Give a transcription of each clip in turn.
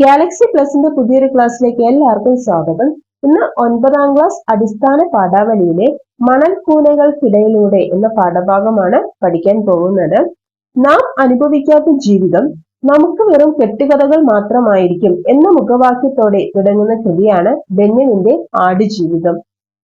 Galaxy പ്ലസിന്റെ പുതിയൊരു ക്ലാസ്സിലേക്ക് എല്ലാവർക്കും സ്വാഗതം. ഇന്ന് ഒൻപതാം ക്ലാസ് അടിസ്ഥാന പാഠാവലിയിലെ മണൽ കൂനകൾക്കിടയിലൂടെ എന്ന പാഠഭാഗമാണ് പഠിക്കാൻ പോകുന്നത്. നാം അനുഭവിക്കാത്ത ജീവിതം നമുക്ക് വെറും കെട്ടുകഥകൾ മാത്രമായിരിക്കും എന്ന മുഖവാക്യത്തോടെ തുടങ്ങുന്ന കൃതിയാണ് ബെന്യമിന്റെ ആടുജീവിതം.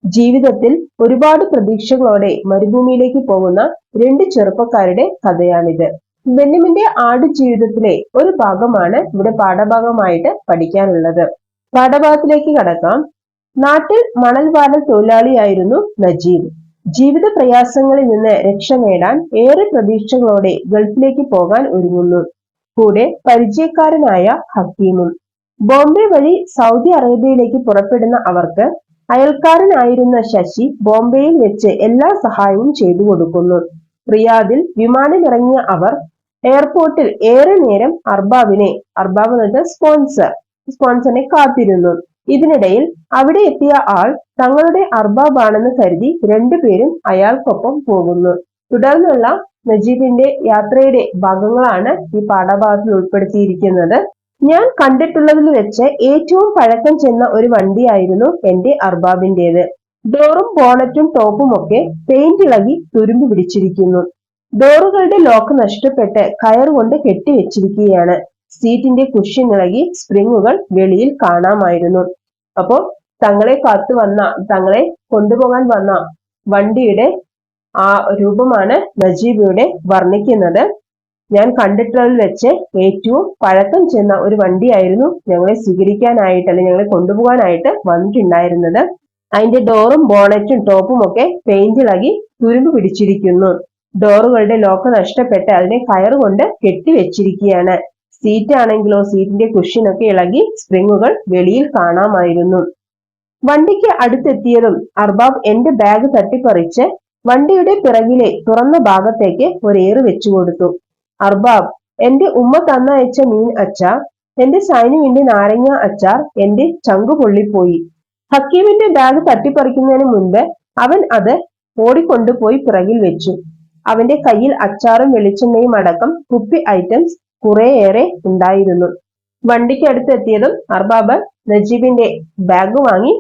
ജീവിതത്തിൽ ഒരുപാട് പ്രതീക്ഷകളോടെ മരുഭൂമിയിലേക്ക് പോകുന്ന രണ്ട് ചെറുപ്പക്കാരുടെ കഥയാണിത്. ബെന്യമിന്റെ ആടുജീവിതത്തിലെ ഒരു ഭാഗമാണ് ഇവിടെ പാഠഭാഗമായിട്ട് പഠിക്കാനുള്ളത്. പാഠഭാഗത്തിലേക്ക് കടക്കാം. നാട്ടിൽ മണൽവാല തൊഴിലാളിയായിരുന്നു നജീബ്. ജീവിത പ്രയാസങ്ങളിൽ നിന്ന് രക്ഷ നേടാൻ ഏറെ പ്രതീക്ഷകളോടെ ഗൾഫിലേക്ക് പോകാൻ ഒരുങ്ങുന്നു. കൂടെ പരിചയക്കാരനായ ഹക്കീമും. ബോംബെ വഴി സൗദി അറേബ്യയിലേക്ക് പുറപ്പെടുന്ന അവർക്ക് അയൽക്കാരനായിരുന്ന ശശി ബോംബെയിൽ വെച്ച് എല്ലാ സഹായവും ചെയ്തു കൊടുക്കുന്നു. റിയാദിൽ വിമാനമിറങ്ങിയ അവർ എയർപോർട്ടിൽ ഏറെ നേരം അർബാബിനെ അർബാബ് എന്ന് സ്പോൺസർ സ്പോൺസറിനെ കാത്തിരുന്നു. ഇതിനിടയിൽ അവിടെ എത്തിയ ആൾ തങ്ങളുടെ അർബാബാണെന്ന് കരുതി രണ്ടുപേരും അയാൾക്കൊപ്പം പോകുന്നു. തുടർന്നുള്ള നജീബിന്റെ യാത്രയുടെ ഭാഗങ്ങളാണ് ഈ പാഠഭാഗത്തിൽ ഉൾപ്പെടുത്തിയിരിക്കുന്നത്. ഞാൻ കണ്ടിട്ടുള്ളതിൽ വെച്ച് ഏറ്റവും പഴക്കം ചെന്ന ഒരു വണ്ടിയായിരുന്നു എന്റെ അർബാബിന്റേത് ഡോറും ബോണറ്റും ടോപ്പും ഒക്കെ പെയിന്റ് ഇളകി തുരുമ്പ് പിടിച്ചിരിക്കുന്നു. ഡോറുകളുടെ ലോക്ക് നഷ്ടപ്പെട്ട് കയർ കൊണ്ട് കെട്ടിവെച്ചിരിക്കുകയാണ്. സീറ്റിന്റെ കുഷ്യൻ ഇളകി സ്പ്രിങ്ങുകൾ വെളിയിൽ കാണാമായിരുന്നു. അപ്പോൾ തങ്ങളെ കാത്തു വന്ന തങ്ങളെ കൊണ്ടുപോകാൻ വന്ന വണ്ടിയുടെ ആ രൂപമാണ് നജീബിയുടെ വർണിക്കുന്നത്. ഞാൻ കണ്ടിട്ടുള്ളതിൽ വെച്ച് ഏറ്റവും പഴക്കം ചെന്ന ഒരു വണ്ടിയായിരുന്നു ഞങ്ങളെ സ്വീകരിക്കാനായിട്ട് അല്ലെങ്കിൽ ഞങ്ങളെ കൊണ്ടുപോകാനായിട്ട് വന്നിട്ടുണ്ടായിരുന്നത്. അതിന്റെ ഡോറും ബോണറ്റും ടോപ്പും ഒക്കെ പെയിന്റിളകി തുരുമ്പ് പിടിച്ചിരിക്കുന്നു. ഡോറുകളുടെ ലോക്ക് നഷ്ടപ്പെട്ട് അതിനെ കയർ കൊണ്ട് കെട്ടിവെച്ചിരിക്കുകയാണ് സീറ്റ് ആണെങ്കിലോ സീറ്റിന്റെ കുഷ്യനൊക്കെ ഇളകി സ്പ്രിങ്ങുകൾ വെളിയിൽ കാണാമായിരുന്നു. വണ്ടിക്ക് അടുത്തെത്തിയതും അർബാബ് എന്റെ ബാഗ് തട്ടിപ്പറിച്ച് വണ്ടിയുടെ പിറകിലെ തുറന്ന ഭാഗത്തേക്ക് ഒരേറ് വെച്ചു കൊടുത്തു. അർബാബ് എന്റെ ഉമ്മ തന്നയച്ച മീൻ അച്ചാർ എന്റെ സൈനുവിന്റെ നാരങ്ങ അച്ചാർ എന്റെ ചങ്കു പൊള്ളിപ്പോയി. ഹക്കീമിന്റെ ബാഗ് തട്ടിപ്പറിക്കുന്നതിന് മുൻപ് അവൻ അത് ഓടിക്കൊണ്ടുപോയി പിറകിൽ വെച്ചു. അവന്റെ കയ്യിൽ അച്ചാറും വെളിച്ചെണ്ണയും അടക്കം കുപ്പി ഐറ്റംസ് കുറേയേറെ ഉണ്ടായിരുന്നു. വണ്ടിക്ക് അടുത്തെത്തിയതും അർബാബ് നജീബിന്റെ ബാഗ് വാങ്ങി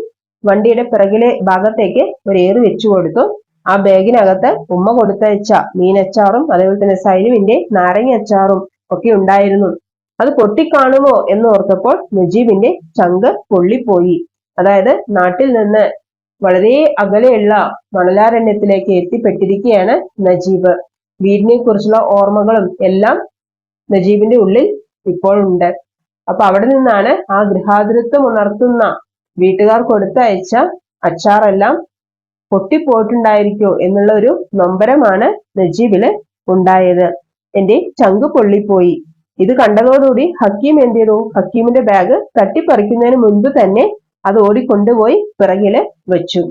വണ്ടിയുടെ പിറകിലെ ഭാഗത്തേക്ക് ഒരു ഏറ് വെച്ചു കൊടുത്തു. ആ ബാഗിനകത്ത് ഉമ്മ കൊടുത്തയച്ച മീനച്ചാറും അതേപോലെ തന്നെ സൈനുവിന്റെ നാരങ്ങ അച്ചാറും ഒക്കെ ഉണ്ടായിരുന്നു. അത് പൊട്ടിക്കാണുമോ എന്ന് ഓർത്തപ്പോൾ നജീബിന്റെ ചങ്ക് പൊള്ളിപ്പോയി. അതായത് നാട്ടിൽ നിന്ന് വളരെ അകലെയുള്ള മണലാരണ്യത്തിലേക്ക് എത്തിപ്പെട്ടിരിക്കുകയാണ് നജീബ്. വീടിനെ കുറിച്ചുള്ള ഓർമ്മകളും എല്ലാം നജീബിന്റെ ഉള്ളിൽ ഇപ്പോഴുണ്ട് അപ്പൊ അവിടെ നിന്നാണ് ആ ഗൃഹാതിരത്വം ഉണർത്തുന്ന വീട്ടുകാർ കൊടുത്തയച്ച അച്ചാറെല്ലാം പൊട്ടിപ്പോയിട്ടുണ്ടായിരിക്കോ എന്നുള്ള ഒരു നൊമ്പരമാണ് നജീബിൽ ഉണ്ടായത്. എന്റെ ചങ്ക് പൊള്ളിപ്പോയി. ഇത് കണ്ടതോടുകൂടി ഹക്കീം എന്ത് ചെയ്തു? ഹക്കീമിന്റെ ബാഗ് തട്ടിപ്പറിക്കുന്നതിന് മുൻപ് തന്നെ അത് ഓടിക്കൊണ്ടുപോയി പിറകിൽ വെച്ചു.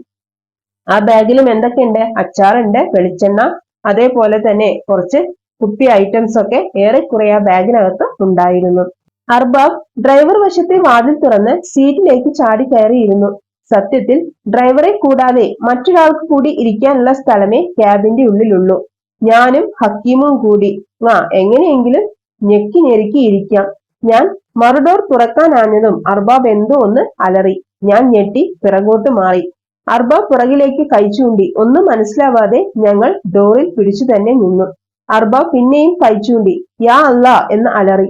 ആ ബാഗിലും എന്തൊക്കെയുണ്ട്? അച്ചാറുണ്ട് വെളിച്ചെണ്ണ അതേപോലെ തന്നെ കുറച്ച് കുപ്പി ഐറ്റംസ് ഒക്കെ ഏറെക്കുറെ ആ ബാഗിനകത്ത് ഉണ്ടായിരുന്നു. അർബാബ് ഡ്രൈവർ വശത്തെ വാതിൽ തുറന്ന് സീറ്റിലേക്ക് ചാടി കയറിയിരുന്നു. സത്യത്തിൽ ഡ്രൈവറെ കൂടാതെ മറ്റൊരാൾക്ക് കൂടി ഇരിക്കാനുള്ള സ്ഥലമേ ക്യാബിന്റെ ഉള്ളിലുള്ളൂ. ഞാനും ഹക്കീമും കൂടി. ആ എങ്ങനെയെങ്കിലും ഞെക്കി ഞെരുക്കി ഇരിക്കാം. ഞാൻ മറുഡോർ തുറക്കാനാഞ്ഞതും അർബാബ് എന്തോ ഒന്ന് അലറി. ഞാൻ ഞെട്ടി പിറകോട്ട് മാറി. അർബ പുറകിലേക്ക് കൈച്ചൂണ്ടി ഒന്നും മനസ്സിലാവാതെ ഞങ്ങൾ ഡോറിൽ പിടിച്ചു തന്നെ നിന്നു. അർബ പിന്നെയും കൈച്ചൂണ്ടി യാ അല്ല എന്ന് അലറി.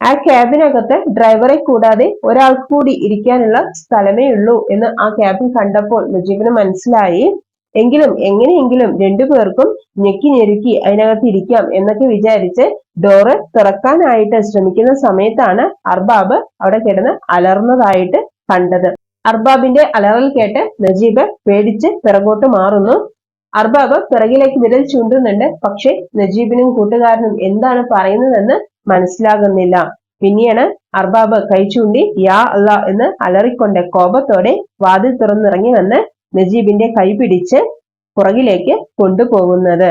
ആ ക്യാബിനകത്ത് ഡ്രൈവറെ കൂടാതെ ഒരാൾക്ക് കൂടി ഇരിക്കാനുള്ള സ്ഥലമേ ഉള്ളൂ എന്ന് ആ ക്യാബിൻ കണ്ടപ്പോൾ നജീബിന് മനസ്സിലായി. എങ്കിലും എങ്ങനെയെങ്കിലും രണ്ടു പേർക്കും ഞെക്കി ഞെരുക്കി അതിനകത്ത് ഇരിക്കാം എന്നൊക്കെ വിചാരിച്ച് ഡോറ് തുറക്കാനായിട്ട് ശ്രമിക്കുന്ന സമയത്താണ് അർബാബ് അവിടെ കിടന്ന് അലർന്നതായിട്ട് കണ്ടത്. അർബാബിന്റെ അലറൽ കേട്ട് നജീബ് പേടിച്ച് പിറകോട്ട് മാറുന്നു. അർബാബ് പിറകിലേക്ക് വിരൽ ചൂണ്ടുന്നുണ്ട്. പക്ഷെ നജീബിനും കൂട്ടുകാരനും എന്താണ് പറയുന്നതെന്ന് മനസ്സിലാകുന്നില്ല. പിന്നെയാണ് അർബാബ് കൈ ചൂണ്ടി യാ അല്ല എന്ന് അലറിക്കൊണ്ട് കോപത്തോടെ വാതിൽ തുറന്നിറങ്ങി വന്ന് നജീബിന്റെ കൈ പിടിച്ച് പുറകിലേക്ക് കൊണ്ടുപോകുന്നത്.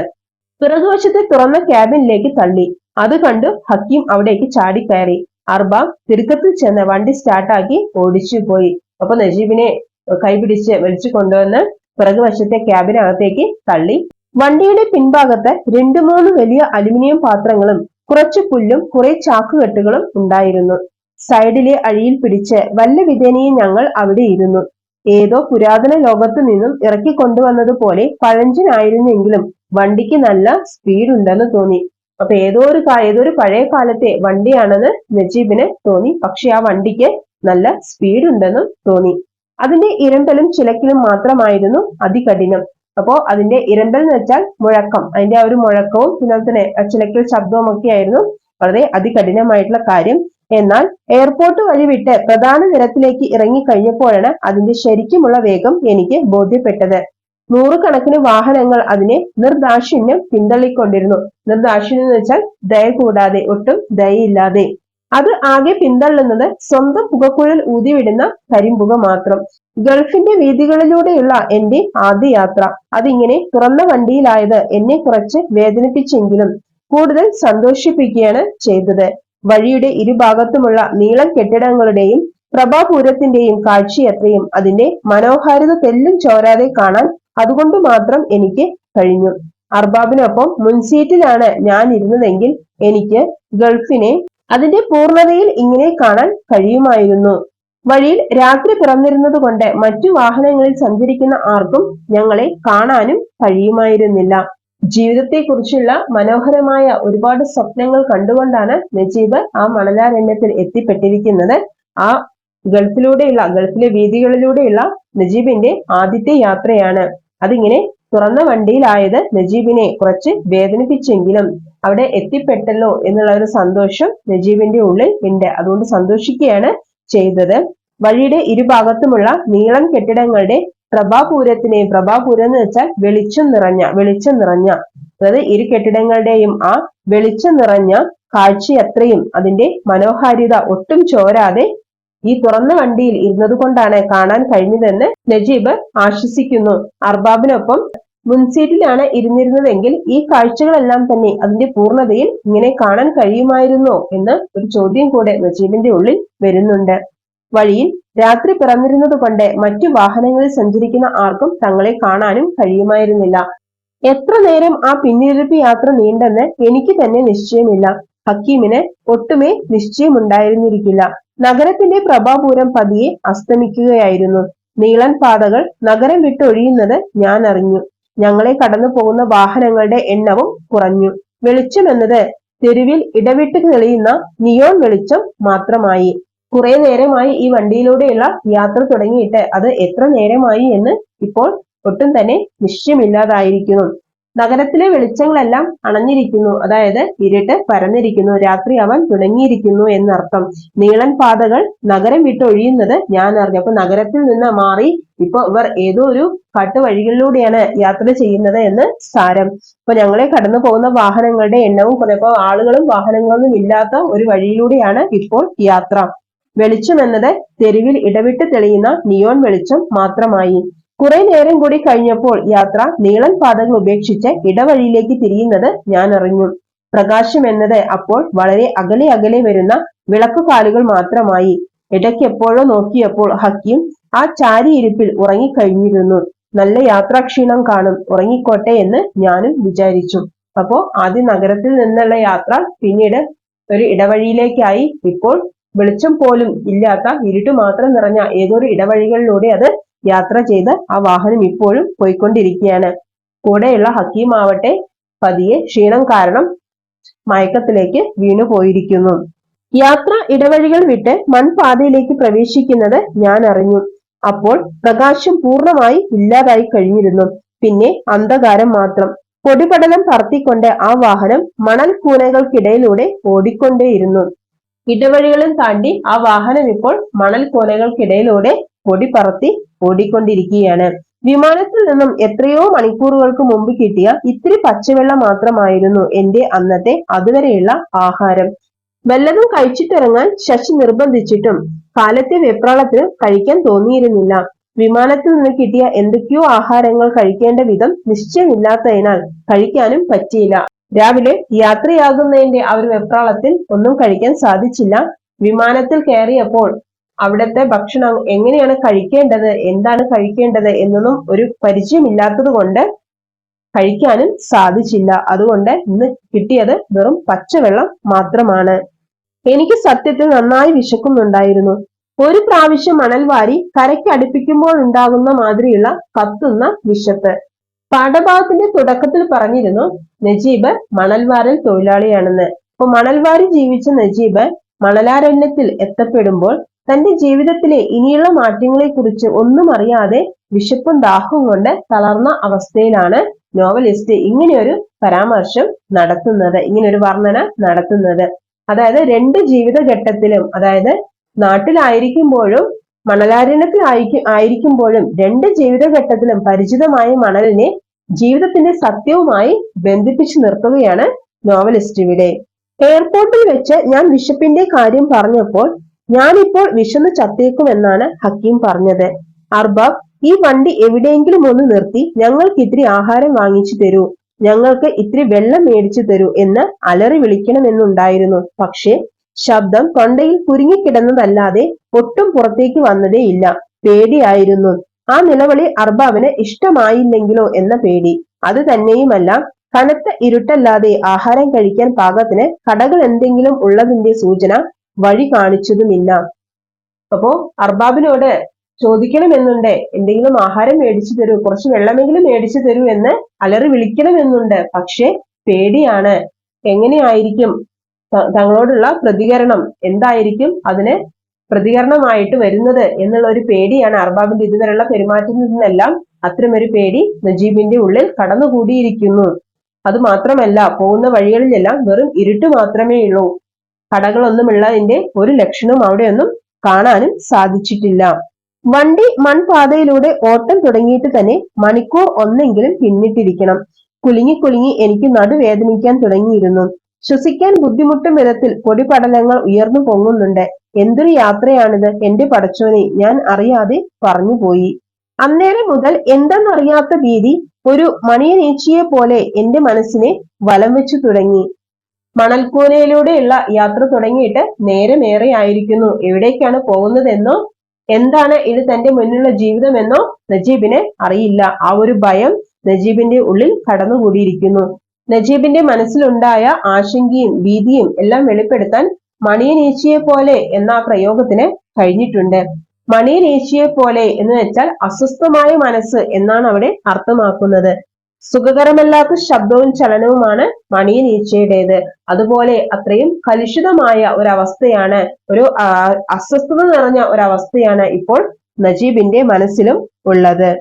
പിറകുവശത്തെ തുറന്ന ക്യാബിനിലേക്ക് തള്ളി. അത് കണ്ടു ഹക്കീം അവിടേക്ക് ചാടിക്കയറി. അർബാബ് തിരുക്കത്തിൽ ചെന്ന് വണ്ടി സ്റ്റാർട്ടാക്കി ഓടിച്ചു പോയി. അപ്പൊ നജീബിനെ കൈപിടിച്ച് വലിച്ചു കൊണ്ടുവന്ന് പിറകുവശത്തെ ക്യാബിനകത്തേക്ക് തള്ളി. വണ്ടിയുടെ പിൻഭാഗത്ത് രണ്ടു മൂന്ന് വലിയ അലുമിനിയം പാത്രങ്ങളും കുറച്ച് പുല്ലും കുറെ ചാക്കുകെട്ടുകളും ഉണ്ടായിരുന്നു. സൈഡിലെ അഴിയിൽ പിടിച്ച് വല്ല വിധേനയും ഞങ്ങൾ അവിടെ ഇരുന്നു. ഏതോ പുരാതന ലോകത്തു നിന്നും ഇറക്കി കൊണ്ടുവന്നതുപോലെ പഴഞ്ചനായിരുന്നെങ്കിലും വണ്ടിക്ക് നല്ല സ്പീഡ് ഉണ്ടെന്ന് തോന്നി. അപ്പൊ ഏതോ ഒരു ഏതൊരു പഴയ കാലത്തെ വണ്ടിയാണെന്ന് നജീബിന് തോന്നി. പക്ഷെ ആ വണ്ടിക്ക് നല്ല സ്പീഡ് ഉണ്ടെന്നും തോന്നി. അതിന്റെ ഇരമ്പലും ചിലക്കിലും മാത്രമായിരുന്നു അതികഠിനം. അപ്പോ അതിന്റെ ഇരമ്പൽ എന്ന് വെച്ചാൽ മുഴക്കം. അതിന്റെ ആ ഒരു മുഴക്കവും പിന്നെ തന്നെ ചിലക്കൽ ശബ്ദവും ഒക്കെ ആയിരുന്നു വളരെ അതികഠിനമായിട്ടുള്ള കാര്യം. എന്നാൽ എയർപോർട്ട് വഴി വിട്ട് പ്രധാന നിരത്തിലേക്ക് ഇറങ്ങി കഴിഞ്ഞപ്പോഴാണ് അതിന്റെ ശരിക്കുമുള്ള വേഗം എനിക്ക് ബോധ്യപ്പെട്ടത്. നൂറുകണക്കിന് വാഹനങ്ങൾ അതിനെ നിർദാക്ഷിണ്യം പിന്തള്ളിക്കൊണ്ടിരുന്നു. നിർദാക്ഷിണ്യം എന്ന് വെച്ചാൽ ദയ കൂടാതെ ഒട്ടും ദയയില്ലാതെ. അത് ആകെ പിന്തള്ളുന്നത് സ്വന്തം പുകക്കുഴൽ ഊതിവിടുന്ന കരിമ്പുക മാത്രം. ഗൾഫിന്റെ വീതികളിലൂടെയുള്ള എന്റെ ആദ്യ യാത്ര. അതിങ്ങനെ തുറന്ന വണ്ടിയിലായത് എന്നെ കുറച്ച് വേദനിപ്പിച്ചെങ്കിലും കൂടുതൽ സന്തോഷിപ്പിക്കുകയാണ് ചെയ്തത്. വഴിയുടെ ഇരുഭാഗത്തുമുള്ള നീളം കെട്ടിടങ്ങളുടെയും പ്രഭാപൂരത്തിന്റെയും കാഴ്ചയത്രയും അതിന്റെ മനോഹാരിത തെല്ലും ചോരാതെ കാണാൻ അതുകൊണ്ട് മാത്രം എനിക്ക് കഴിഞ്ഞു. അർബാബിനൊപ്പം മുൻസീറ്റിലാണ് ഞാൻ ഇരുന്നതെങ്കിൽ എനിക്ക് ഗൾഫിനെ അതിന്റെ പൂർണതയിൽ ഇങ്ങനെ കാണാൻ കഴിയുമായിരുന്നു. വഴിയിൽ രാത്രി പിറന്നിരുന്നത് കൊണ്ട് മറ്റു വാഹനങ്ങളിൽ സഞ്ചരിക്കുന്ന ആർക്കും ഞങ്ങളെ കാണാനും കഴിയുമായിരുന്നില്ല. ജീവിതത്തെക്കുറിച്ചുള്ള മനോഹരമായ ഒരുപാട് സ്വപ്നങ്ങൾ കണ്ടുകൊണ്ടാണ് നജീബ് ആ മണലാരണ്യത്തിൽ എത്തിപ്പെട്ടിരിക്കുന്നത്. ആ ഗൾഫിലൂടെയുള്ള ഗൾഫിലെ വീതികളിലൂടെയുള്ള നജീബിന്റെ ആദ്യത്തെ യാത്രയാണ്. അതിങ്ങനെ തുറന്ന വണ്ടിയിലായത് നജീബിനെ കുറച്ച് വേദനിപ്പിച്ചെങ്കിലും അവിടെ എത്തിപ്പെട്ടല്ലോ എന്നുള്ള ഒരു സന്തോഷം നജീബിന്റെ ഉള്ളിൽ ഉണ്ട്. അതുകൊണ്ട് സന്തോഷിക്കുകയാണ് ചെയ്തത്. വഴിയുടെ ഇരുഭാഗത്തുമുള്ള നീളം കെട്ടിടങ്ങളുടെ പ്രഭാപൂരത്തിനെയും പ്രഭാപൂരം എന്ന് വെച്ചാൽ വെളിച്ചം നിറഞ്ഞ വെളിച്ചം നിറഞ്ഞ അതായത് ഇരു കെട്ടിടങ്ങളുടെയും ആ വെളിച്ചം നിറഞ്ഞ കാഴ്ചയത്രയും അതിന്റെ മനോഹാരിത ഒട്ടും ചോരാതെ ഈ തുറന്ന വണ്ടിയിൽ ഇരുന്നതുകൊണ്ടാണ് കാണാൻ കഴിഞ്ഞതെന്ന് നജീബ് ആശ്വസിക്കുന്നു. അർബാബിനൊപ്പം മുൻസീറ്റിലാണ് ഇരുന്നിരുന്നതെങ്കിൽ ഈ കാഴ്ചകളെല്ലാം തന്നെ അതിന്റെ പൂർണതയിൽ ഇങ്ങനെ കാണാൻ കഴിയുമായിരുന്നോ എന്ന് ഒരു ചോദ്യം കൂടെ നജീബിന്റെ ഉള്ളിൽ വരുന്നുണ്ട്. വഴിയിൽ രാത്രി പിറന്നിരുന്നത് കൊണ്ട് മറ്റു വാഹനങ്ങളിൽ സഞ്ചരിക്കുന്ന ആർക്കും തങ്ങളെ കാണാനും കഴിയുമായിരുന്നില്ല. എത്ര നേരം ആ പിന്നിരുപ്പ് യാത്ര നീണ്ടെന്ന് എനിക്ക് തന്നെ നിശ്ചയമില്ല. ഹക്കീമിന് ഒട്ടുമേ നിശ്ചയമുണ്ടായിരുന്നിരിക്കില്ല. നഗരത്തിന്റെ പ്രഭാപൂരം പതിയെ അസ്തമിക്കുകയായിരുന്നു. നീളൻ പാതകൾ നഗരം വിട്ടൊഴിയുന്നത് ഞാൻ അറിഞ്ഞു. ഞങ്ങളെ കടന്നു പോകുന്ന വാഹനങ്ങളുടെ എണ്ണവും കുറഞ്ഞു. വെളിച്ചം എന്നത് തെരുവിൽ ഇടവിട്ട് തെളിയുന്ന നിയോൺ വെളിച്ചം മാത്രമായി. കുറെ നേരമായി ഈ വണ്ടിയിലൂടെയുള്ള യാത്ര തുടങ്ങിയിട്ട് അത് എത്ര നേരമായി എന്ന് ഇപ്പോൾ ഒട്ടും തന്നെ നിശ്ചയമില്ലാതായിരിക്കുന്നു. നഗരത്തിലെ വെളിച്ചങ്ങളെല്ലാം അണഞ്ഞിരിക്കുന്നു. അതായത് ഇരുട്ട് പരന്നിരിക്കുന്നു. രാത്രി അവൻ തുടങ്ങിയിരിക്കുന്നു എന്നർത്ഥം. നീളൻ പാതകൾ നഗരം വിട്ടൊഴിയുന്നത് ഞാൻ അറിഞ്ഞു. അപ്പൊ നഗരത്തിൽ നിന്ന് മാറി ഇപ്പൊ ഇവർ ഏതോ ഒരു കാട്ടുവഴികളിലൂടെയാണ് യാത്ര ചെയ്യുന്നത് എന്ന് സാരം. ഇപ്പൊ ഞങ്ങളെ കടന്നു പോകുന്ന വാഹനങ്ങളുടെ എണ്ണവും കുറയപ്പോ ആളുകളും വാഹനങ്ങളൊന്നും ഇല്ലാത്ത ഒരു വഴിയിലൂടെയാണ് ഇപ്പോൾ യാത്ര. വെളിച്ചം എന്നത് തെരുവിൽ ഇടവിട്ട് തെളിയുന്ന നിയോൺ വെളിച്ചം മാത്രമായി. കുറെ നേരം കൂടി കഴിഞ്ഞപ്പോൾ യാത്ര നീളൻ പാതകൾ ഉപേക്ഷിച്ച് ഇടവഴിയിലേക്ക് തിരിയുന്നത് ഞാൻ അറിഞ്ഞു. പ്രകാശം എന്നത് അപ്പോൾ വളരെ അകലെ അകലെ വരുന്ന വിളക്കുകാലുകൾ മാത്രമായി. ഇടയ്ക്ക് എപ്പോഴോ നോക്കിയപ്പോൾ ഹക്കീം ആ ചാരിയിരിപ്പിൽ ഉറങ്ങിക്കഴിഞ്ഞിരുന്നു. നല്ല യാത്രാക്ഷീണം കാണും ഉറങ്ങിക്കോട്ടെ എന്ന് ഞാനും വിചാരിച്ചു. അപ്പോ ആദ്യ നഗരത്തിൽ നിന്നുള്ള യാത്ര പിന്നീട് ഒരു ഇടവഴിയിലേക്കായി. ഇപ്പോൾ വെളിച്ചം പോലും ഇല്ലാത്ത ഇരുട്ട് മാത്രം നിറഞ്ഞ ഏതൊരു ഇടവഴികളിലൂടെ അത് യാത്ര ചെയ്ത് ആ വാഹനം ഇപ്പോഴും പോയിക്കൊണ്ടിരിക്കുകയാണ്. കൂടെയുള്ള ഹക്കീം ആവട്ടെ പതിയെ ക്ഷീണം കാരണം മയക്കത്തിലേക്ക് വീണു പോയിരിക്കുന്നു. യാത്ര ഇടവഴികൾ വിട്ട് മൺപാതയിലേക്ക് പ്രവേശിക്കുന്നത് ഞാൻ അറിഞ്ഞു. അപ്പോൾ പ്രകാശം പൂർണമായി ഇല്ലാതായി കഴിഞ്ഞിരുന്നു. പിന്നെ അന്ധകാരം മാത്രം. പൊടിപടലം പറത്തിക്കൊണ്ട് ആ വാഹനം മണൽ കൂനകൾക്കിടയിലൂടെ ഓടിക്കൊണ്ടേയിരുന്നു. ഇടവഴികളും താണ്ടി ആ വാഹനം ഇപ്പോൾ മണൽ കൂനകൾക്കിടയിലൂടെ പൊടി പറത്തി ഓടിക്കൊണ്ടിരിക്കുകയാണ്. വിമാനത്തിൽ നിന്നും എത്രയോ മണിക്കൂറുകൾക്ക് മുമ്പ് കിട്ടിയ ഇത്തിരി പച്ചവെള്ളം മാത്രമായിരുന്നു എന്റെ അന്നത്തെ അതുവരെയുള്ള ആഹാരം. വല്ലതും കഴിച്ചിട്ടിറങ്ങാൻ ശശി നിർബന്ധിച്ചിട്ടും കാലത്തെ വെപ്രാളത്തിന് കഴിക്കാൻ തോന്നിയിരുന്നില്ല. വിമാനത്തിൽ നിന്ന് കിട്ടിയ എന്തൊക്കെയോ ആഹാരങ്ങൾ കഴിക്കേണ്ട വിധം നിശ്ചയമില്ലാത്തതിനാൽ കഴിക്കാനും പറ്റിയില്ല. രാവിലെ യാത്രയാകുന്നതിന്റെ ആ ഒരു വെപ്രാളത്തിൽ ഒന്നും കഴിക്കാൻ സാധിച്ചില്ല. വിമാനത്തിൽ കയറിയപ്പോൾ അവിടുത്തെ ഭക്ഷണം എങ്ങനെയാണ് കഴിക്കേണ്ടത് എന്താണ് കഴിക്കേണ്ടത് എന്നൊന്നും ഒരു പരിചയമില്ലാത്തത് കൊണ്ട് കഴിക്കാനും സാധിച്ചില്ല. അതുകൊണ്ട് ഇന്ന് കിട്ടിയത് വെറും പച്ചവെള്ളം മാത്രമാണ്. എനിക്ക് സത്യത്തിൽ നന്നായി വിശക്കുന്നുണ്ടായിരുന്നു. ഒരു പ്രാവശ്യം മണൽ വാരി കരയ്ക്ക് അടുപ്പിക്കുമ്പോൾ ഉണ്ടാകുന്ന മാതിരിയുള്ള കത്തുന്ന വിശപ്പ്. പാഠഭാഗത്തിന്റെ തുടക്കത്തിൽ പറഞ്ഞിരുന്നു നജീബ് മണൽവാരൽ തൊഴിലാളിയാണെന്ന്. അപ്പൊ മണൽവാരി ജീവിച്ച നജീബ് മണലാരണ്യത്തിൽ എത്തപ്പെടുമ്പോൾ തന്റെ ജീവിതത്തിലെ ഇനിയുള്ള മാറ്റങ്ങളെ കുറിച്ച് ഒന്നും അറിയാതെ വിശപ്പും ദാഹവും കൊണ്ട് തളർന്ന അവസ്ഥയിലാണ് നോവലിസ്റ്റ് ഇങ്ങനെയൊരു പരാമർശം നടത്തുന്നത് ഇങ്ങനൊരു വർണന നടത്തുന്നത്. അതായത് രണ്ട് ജീവിതഘട്ടത്തിലും അതായത് നാട്ടിലായിരിക്കുമ്പോഴും മണലാരണ്യത്തിൽ ആയിരിക്കുമ്പോഴും രണ്ട് ജീവിതഘട്ടത്തിലും പരിചിതമായ മണലിനെ ജീവിതത്തിന്റെ സത്യവുമായി ബന്ധിപ്പിച്ചു നിർത്തുകയാണ് നോവലിസ്റ്റ് ഇവിടെ. എയർപോർട്ടിൽ വെച്ച് ഞാൻ വിശപ്പിന്റെ കാര്യം പറഞ്ഞപ്പോൾ ഞാനിപ്പോൾ വിശന്ന് ചത്തേക്കുമെന്നാണ് ഹക്കീം പറഞ്ഞത്. അർബാബ് ഈ വണ്ടി എവിടെയെങ്കിലും ഒന്ന് നിർത്തി ഞങ്ങൾക്ക് ഇത്തിരി ആഹാരം വാങ്ങിച്ചു തരൂ. ഞങ്ങൾക്ക് ഇത്തിരി വെള്ളം മേടിച്ചു തരൂ എന്ന് അലറി വിളിക്കണമെന്നുണ്ടായിരുന്നു. പക്ഷേ ശബ്ദം തൊണ്ടയിൽ കുരുങ്ങിക്കിടന്നതല്ലാതെ ഒട്ടും പുറത്തേക്ക് വന്നതേയില്ല പേടിയായിരുന്നു. ആ നിലവിളി അർബാബിന് ഇഷ്ടമായില്ലെങ്കിലോ എന്ന പേടി. അത് തന്നെയുമല്ല കനത്ത ഇരുട്ടല്ലാതെ ആഹാരം കഴിക്കാൻ പാകത്തിന് കടകൾ എന്തെങ്കിലും ഉള്ളതിന്റെ സൂചന വഴി കാണിച്ചതുമില്ല. അപ്പോ അർബാബിനോട് ചോദിക്കണമെന്നുണ്ട്. എന്തെങ്കിലും ആഹാരം മേടിച്ചു തരൂ കുറച്ച് വെള്ളമെങ്കിലും മേടിച്ചു തരൂ എന്ന് അലറി വിളിക്കണമെന്നുണ്ട്. പക്ഷെ പേടിയാണ്. എങ്ങനെയായിരിക്കും തങ്ങളോടുള്ള പ്രതികരണം? എന്തായിരിക്കും അതിന് പ്രതികരണമായിട്ട് വരുന്നത് എന്നുള്ള ഒരു പേടിയാണ് അർബാബിന്റെ ഇതുവരെയുള്ള പെരുമാറ്റത്തിൽ നിന്നെല്ലാം അത്തരമൊരു പേടി നജീബിന്റെ ഉള്ളിൽ കടന്നുകൂടിയിരിക്കുന്നു. അത് മാത്രമല്ല പോകുന്ന വഴികളിലെല്ലാം വെറും ഇരുട്ട് മാത്രമേ ഉള്ളൂ കടകളൊന്നുമുള്ളതിന്റെ ഒരു ലക്ഷണവും അവിടെയൊന്നും കാണാനും സാധിച്ചിട്ടില്ല. വണ്ടി മൺപാതയിലൂടെ ഓട്ടം തുടങ്ങിയിട്ട് തന്നെ മണിക്കൂർ ഒന്നെങ്കിലും പിന്നിട്ടിരിക്കണം. കുലുങ്ങി കുലുങ്ങി എനിക്ക് നടുവേദനിക്കാൻ തുടങ്ങിയിരുന്നു. ശ്വസിക്കാൻ ബുദ്ധിമുട്ടും വിധത്തിൽ പൊടിപടലങ്ങൾ ഉയർന്നു പൊങ്ങുന്നുണ്ട്. എന്തൊരു യാത്രയാണിത്. എന്റെ പടച്ചോനെ ഞാൻ അറിയാതെ പറഞ്ഞുപോയി അന്നേരം മുതൽ എന്തെന്നറിയാത്ത ഭീതി ഒരു മണിയനീച്ചിയെ പോലെ എന്റെ മനസ്സിനെ വലം വെച്ചു തുടങ്ങി. മണൽക്കൂനയിലൂടെയുള്ള യാത്ര തുടങ്ങിയിട്ട് നേരമേറെ ആയിരിക്കുന്നു എവിടേക്കാണ് പോകുന്നതെന്നോ എന്താണ് ഇത് തന്റെ മുന്നിലുള്ള ജീവിതമെന്നോ നജീബിനെ അറിയില്ല. ആ ഒരു ഭയം നജീബിന്റെ ഉള്ളിൽ കടന്നുകൂടിയിരിക്കുന്നു. നജീബിന്റെ മനസ്സിലുണ്ടായ ആശങ്കയും ഭീതിയും എല്ലാം വെളിപ്പെടുത്താൻ മണിയനേശിയെ പോലെ എന്ന പ്രയോഗത്തിന് കഴിഞ്ഞിട്ടുണ്ട്. മണിയനേശിയെ പോലെ എന്ന് വെച്ചാൽ അസ്വസ്ഥമായ മനസ്സ് എന്നാണ് അവിടെ അർത്ഥമാക്കുന്നത്. സുഖകരമല്ലാത്ത ശബ്ദവും ചലനവുമാണ് മണിയനീച്ചയുടേത് അതുപോലെ അത്രയും കലുഷിതമായ ഒരവസ്ഥയാണ് ഒരു അസ്വസ്ഥത നിറഞ്ഞ ഒരവസ്ഥയാണ് ഇപ്പോൾ നജീബിന്റെ മനസ്സിലും ഉള്ളത്.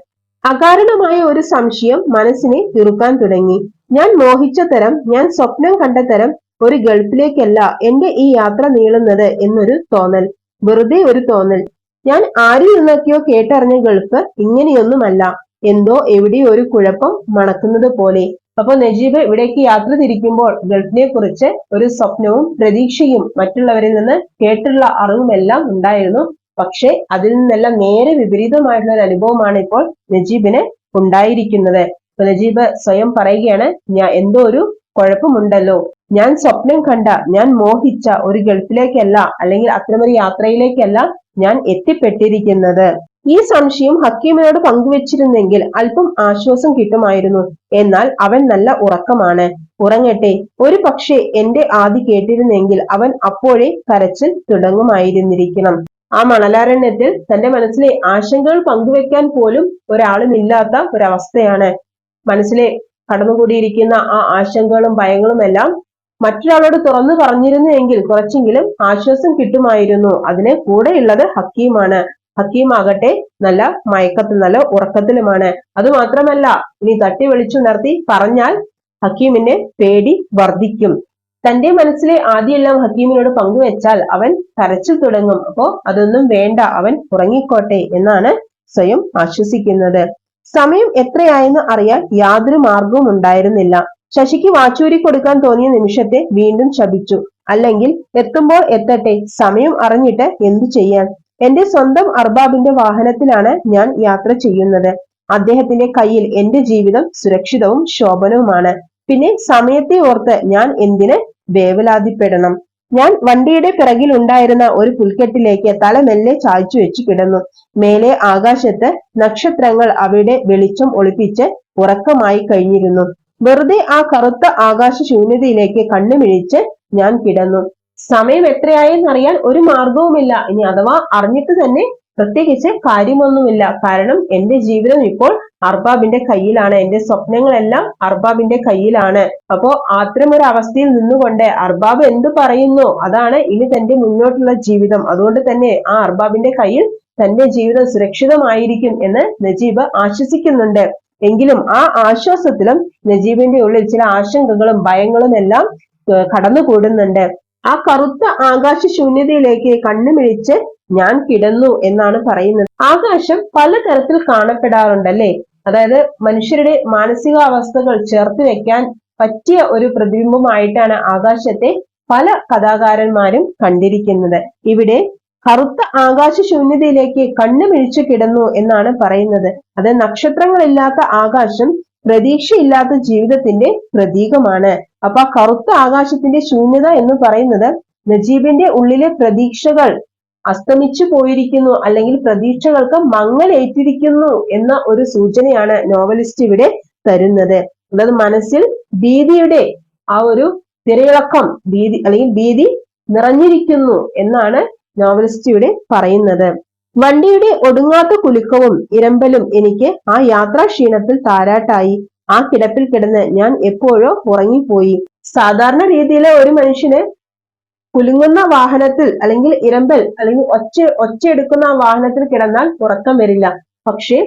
അകാരണമായ ഒരു സംശയം മനസ്സിനെ തീർക്കാൻ തുടങ്ങി. ഞാൻ മോഹിച്ച തരം ഞാൻ സ്വപ്നം കണ്ട തരം ഒരു ഗൾഫിലേക്കല്ല എന്റെ ഈ യാത്ര നീളുന്നത് എന്നൊരു തോന്നൽ വെറുതെ ഒരു തോന്നൽ. ഞാൻ ആരിൽ നിന്നൊക്കെയോ കേട്ടറിഞ്ഞ ഗൾഫ് ഇങ്ങനെയൊന്നുമല്ല. എന്തോ എവിടെയോ ഒരു കുഴപ്പം മണക്കുന്നത് പോലെ. അപ്പൊ നജീബ് ഇവിടേക്ക് യാത്ര തിരിക്കുമ്പോൾ ഗൾഫിനെ കുറിച്ച് ഒരു സ്വപ്നവും പ്രതീക്ഷയും മറ്റുള്ളവരിൽ നിന്ന് കേട്ടുള്ള അറിവുമെല്ലാം ഉണ്ടായിരുന്നു. പക്ഷെ അതിൽ നിന്നെല്ലാം നേരെ വിപരീതമായിട്ടുള്ള ഒരു അനുഭവമാണ് ഇപ്പോൾ നജീബിന് ഉണ്ടായിരിക്കുന്നത്. അപ്പൊ നജീബ് സ്വയം പറയുകയാണ് ഞാൻ എന്തോ ഒരു കുഴപ്പമുണ്ടല്ലോ. ഞാൻ സ്വപ്നം കണ്ട ഞാൻ മോഹിച്ച ഒരു ഗൾഫിലേക്കല്ല അല്ലെങ്കിൽ അത്തരമൊരു യാത്രയിലേക്കല്ല ഞാൻ എത്തിപ്പെട്ടിരിക്കുന്നത്. ഈ സംശയം ഹക്കീമിനോട് പങ്കുവച്ചിരുന്നെങ്കിൽ അല്പം ആശ്വാസം കിട്ടുമായിരുന്നു. എന്നാൽ അവൻ നല്ല ഉറക്കമാണ്. ഉറങ്ങട്ടെ ഒരു പക്ഷേ എന്റെ ആദി കേട്ടിരുന്നെങ്കിൽ അവൻ അപ്പോഴേ കരച്ചിൽ തുടങ്ങുമായിരുന്നിരിക്കണം. ആ മണലാരണ്യത്തിൽ തന്റെ മനസ്സിലെ ആശങ്കകൾ പങ്കുവെക്കാൻ പോലും ഒരാളുമില്ലാത്ത ഒരവസ്ഥയാണ്. മനസ്സിലെ കടന്നുകൂടിയിരിക്കുന്ന ആ ആശങ്കകളും ഭയങ്ങളും എല്ലാം മറ്റൊരാളോട് തുറന്നു പറഞ്ഞിരുന്നു എങ്കിൽ കുറച്ചെങ്കിലും ആശ്വാസം കിട്ടുമായിരുന്നു. അതിന് കൂടെയുള്ളത് ഹക്കീമാണ്. ഹക്കീം ആകട്ടെ നല്ല മയക്കത്തിൽ നല്ല ഉറക്കത്തിലുമാണ്. അതുമാത്രമല്ല ഇനി തട്ടി വിളിച്ചുണർത്തി പറഞ്ഞാൽ ഹക്കീമിന്റെ പേടി വർദ്ധിക്കും തന്റെ മനസ്സിലെ ആദ്യമെല്ലാം ഹക്കീമിനോട് പങ്കുവെച്ചാൽ അവൻ കരച്ചിൽ തുടങ്ങും. അപ്പോ അതൊന്നും വേണ്ട അവൻ ഉറങ്ങിക്കോട്ടെ എന്നാണ് സ്വയം ആശ്വസിക്കുന്നത്. സമയം എത്രയായെന്ന് അറിയാൻ യാതൊരു മാർഗവും ഉണ്ടായിരുന്നില്ല. ശശിക്ക് വാച്ചൂരി കൊടുക്കാൻ തോന്നിയ നിമിഷത്തെ വീണ്ടും ശപിച്ചു. അല്ലെങ്കിൽ എത്തുമ്പോൾ എത്തട്ടെ സമയം അറിഞ്ഞിട്ട് എന്തു ചെയ്യാൻ? എന്റെ സ്വന്തം അർബാബിന്റെ വാഹനത്തിലാണ് ഞാൻ യാത്ര ചെയ്യുന്നത്. അദ്ദേഹത്തിന്റെ കയ്യിൽ എന്റെ ജീവിതം സുരക്ഷിതവും ശോഭനവുമാണ്. പിന്നെ സമയത്തെ ഓർത്ത് ഞാൻ എന്തിന് വേവലാതിപ്പെടണം? ഞാൻ വണ്ടിയുടെ പിറകിൽ ഉണ്ടായിരുന്ന ഒരു പുൽക്കെട്ടിലേക്ക് തല മെല്ലെ ചായ്ച്ചു വെച്ച് കിടന്നു. മേലെ ആകാശത്ത് നക്ഷത്രങ്ങൾ അവയുടെ വെളിച്ചം ഒളിപ്പിച്ച് ഉറക്കമായി കഴിഞ്ഞിരുന്നു. വെറുതെ ആ കറുത്ത ആകാശ ശൂന്യതയിലേക്ക് കണ്ണുമിഴിച്ച് ഞാൻ കിടന്നു. സമയം എത്രയായെന്ന് അറിയാൻ ഒരു മാർഗവുമില്ല ഇനി അഥവാ അറിഞ്ഞിട്ട് തന്നെ പ്രത്യേകിച്ച് കാര്യമൊന്നുമില്ല. കാരണം എന്റെ ജീവിതം ഇപ്പോൾ അർബാബിന്റെ കയ്യിലാണ്. എന്റെ സ്വപ്നങ്ങളെല്ലാം അർബാബിന്റെ കയ്യിലാണ്. അപ്പോ അത്തരമൊരു അവസ്ഥയിൽ നിന്നുകൊണ്ട് അർബാബ് എന്ത് പറയുന്നു? അതാണ് ഇനി തന്റെ മുന്നോട്ടുള്ള ജീവിതം. അതുകൊണ്ട് തന്നെ ആ അർബാബിന്റെ കയ്യിൽ തന്റെ ജീവിതം സുരക്ഷിതമായിരിക്കും എന്ന് നജീബ് ആശ്വസിക്കുന്നുണ്ട്. എങ്കിലും ആ ആശ്വാസത്തിലും നജീബിന്റെ ഉള്ളിൽ ചില ആശങ്കകളും ഭയങ്ങളും എല്ലാം കടന്നുകൂടുന്നുണ്ട്. ആ കറുത്ത ആകാശ ശൂന്യതയിലേക്ക് കണ്ണുമിഴിച്ച് ഞാൻ കിടന്നു എന്നാണ് പറയുന്നത്. ആകാശം പലതരത്തിൽ കാണപ്പെടാറുണ്ടല്ലേ? അതായത് മനുഷ്യരുടെ മാനസികാവസ്ഥകൾ ചേർത്ത് വെക്കാൻ പറ്റിയ ഒരു പ്രതിബിംബമായിട്ടാണ് ആകാശത്തെ പല കഥാകാരന്മാരും കണ്ടിരിക്കുന്നത്. ഇവിടെ കറുത്ത ആകാശ ശൂന്യതയിലേക്ക് കണ്ണു മിഴിച്ചു കിടന്നു എന്നാണ് പറയുന്നത്. അത് നക്ഷത്രങ്ങളില്ലാത്ത ആകാശം പ്രതീക്ഷയില്ലാത്ത ജീവിതത്തിന്റെ പ്രതീകമാണ്. അപ്പൊ ആ കറുത്ത ആകാശത്തിന്റെ ശൂന്യത എന്ന് പറയുന്നത് നജീബിന്റെ ഉള്ളിലെ പ്രതീക്ഷകൾ അസ്തമിച്ചു പോയിരിക്കുന്നു അല്ലെങ്കിൽ പ്രതീക്ഷകൾക്ക് മങ്ങലേറ്റിരിക്കുന്നു എന്ന ഒരു സൂചനയാണ് നോവലിസ്റ്റ് ഇവിടെ തരുന്നത്. അതായത് മനസ്സിൽ ഭീതിയുടെ ആ ഒരു തിരയിളക്കം ഭീതി അല്ലെങ്കിൽ ഭീതി നിറഞ്ഞിരിക്കുന്നു എന്നാണ് നോവലിസ്റ്റ് ഇവിടെ പറയുന്നത്. വണ്ടിയുടെ ഒടുങ്ങാത്ത കുലുക്കവും ഇരമ്പലും എനിക്ക് ആ യാത്രാ ക്ഷീണത്തിൽ താരാട്ടായി. ആ കിടപ്പിൽ കിടന്ന് ഞാൻ എപ്പോഴോ ഉറങ്ങിപ്പോയി. സാധാരണ രീതിയിലെ ഒരു മനുഷ്യന് കുലുങ്ങുന്ന വാഹനത്തിൽ അല്ലെങ്കിൽ ഇരമ്പൽ അല്ലെങ്കിൽ ഒച്ച ഒച്ച എടുക്കുന്ന വാഹനത്തിൽ കിടന്നാൽ ഉറക്കം വരില്ല. പക്ഷേ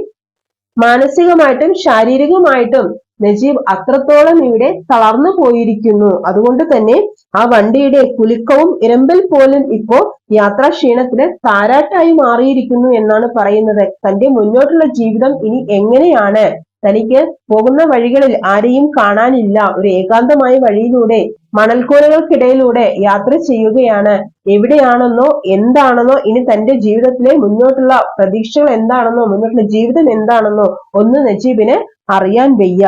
മാനസികമായിട്ടും ശാരീരികമായിട്ടും നജീബ് അത്രത്തോളം ഇവിടെ തളർന്നു പോയിരിക്കുന്നു. അതുകൊണ്ട് തന്നെ ആ വണ്ടിയുടെ കുലുക്കവും ഇരമ്പൽ പോലും ഇപ്പോ യാത്രാ ക്ഷീണത്തിന് താരാട്ടായി മാറിയിരിക്കുന്നു എന്നാണ് പറയുന്നത്. തന്റെ മുന്നോട്ടുള്ള ജീവിതം ഇനി എങ്ങനെയാണ്? തനിക്ക് പോകുന്ന വഴികളിൽ ആരെയും കാണാനില്ല. ഒരു ഏകാന്തമായ വഴിയിലൂടെ മണൽക്കൂരകൾക്കിടയിലൂടെ യാത്ര ചെയ്യുകയാണ്. എവിടെയാണെന്നോ എന്താണെന്നോ ഇനി തന്റെ ജീവിതത്തിലെ മുന്നോട്ടുള്ള പ്രതീക്ഷകൾ എന്താണെന്നോ മുന്നോട്ടുള്ള ജീവിതം എന്താണെന്നോ ഒന്ന് നജീബിന് അറിയാൻ വയ്യ.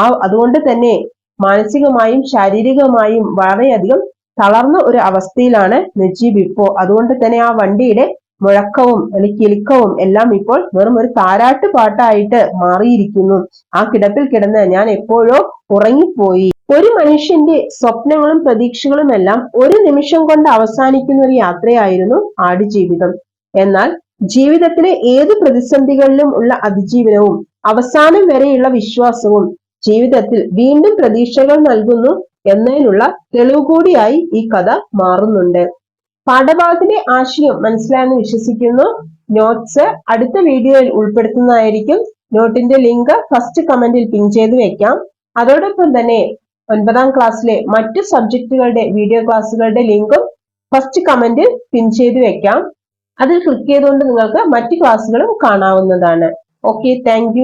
ആ അതുകൊണ്ട് തന്നെ മാനസികമായും ശാരീരികമായും വളരെയധികം തളർന്ന ഒരു അവസ്ഥയിലാണ് നജീബ് ഇപ്പോ അതുകൊണ്ട് തന്നെ ആ വണ്ടിയുടെ മുഴക്കവും കിലുക്കവും എല്ലാം ഇപ്പോൾ വെറും ഒരു താരാട്ട് പാട്ടായിട്ട് മാറിയിരിക്കുന്നു. ആ കിടപ്പിൽ കിടന്ന് ഞാൻ എപ്പോഴോ ഉറങ്ങിപ്പോയി. ഒരു മനുഷ്യന്റെ സ്വപ്നങ്ങളും പ്രതീക്ഷകളും എല്ലാം ഒരു നിമിഷം കൊണ്ട് അവസാനിക്കുന്ന ഒരു യാത്രയായിരുന്നു ആടുജീവിതം. എന്നാൽ ജീവിതത്തിലെ ഏത് പ്രതിസന്ധികളിലും ഉള്ള അതിജീവനവും അവസാനം വരെയുള്ള വിശ്വാസവും ജീവിതത്തിൽ വീണ്ടും പ്രതീക്ഷകൾ നൽകുന്നു എന്നതിനുള്ള തെളിവ് കൂടിയായി ഈ കഥ മാറുന്നുണ്ട്. പാഠഭാഗത്തിന്റെ ആശയം മനസ്സിലായെന്ന് വിശ്വസിക്കുന്നു. നോട്ട്സ് അടുത്ത വീഡിയോയിൽ ഉൾപ്പെടുത്തുന്നതായിരിക്കും. നോട്ടിന്റെ ലിങ്ക് ഫസ്റ്റ് കമന്റിൽ പിൻ ചെയ്ത് വെക്കാം. അതോടൊപ്പം തന്നെ ഒൻപതാം ക്ലാസ്സിലെ മറ്റു സബ്ജക്റ്റുകളുടെ വീഡിയോ ക്ലാസ്സുകളുടെ ലിങ്കും ഫസ്റ്റ് കമന്റിൽ പിൻ ചെയ്ത് വെക്കാം. അതിൽ ക്ലിക്ക് ചെയ്തുകൊണ്ട് നിങ്ങൾക്ക് മറ്റു ക്ലാസ്സുകളും കാണാവുന്നതാണ്. Okay thank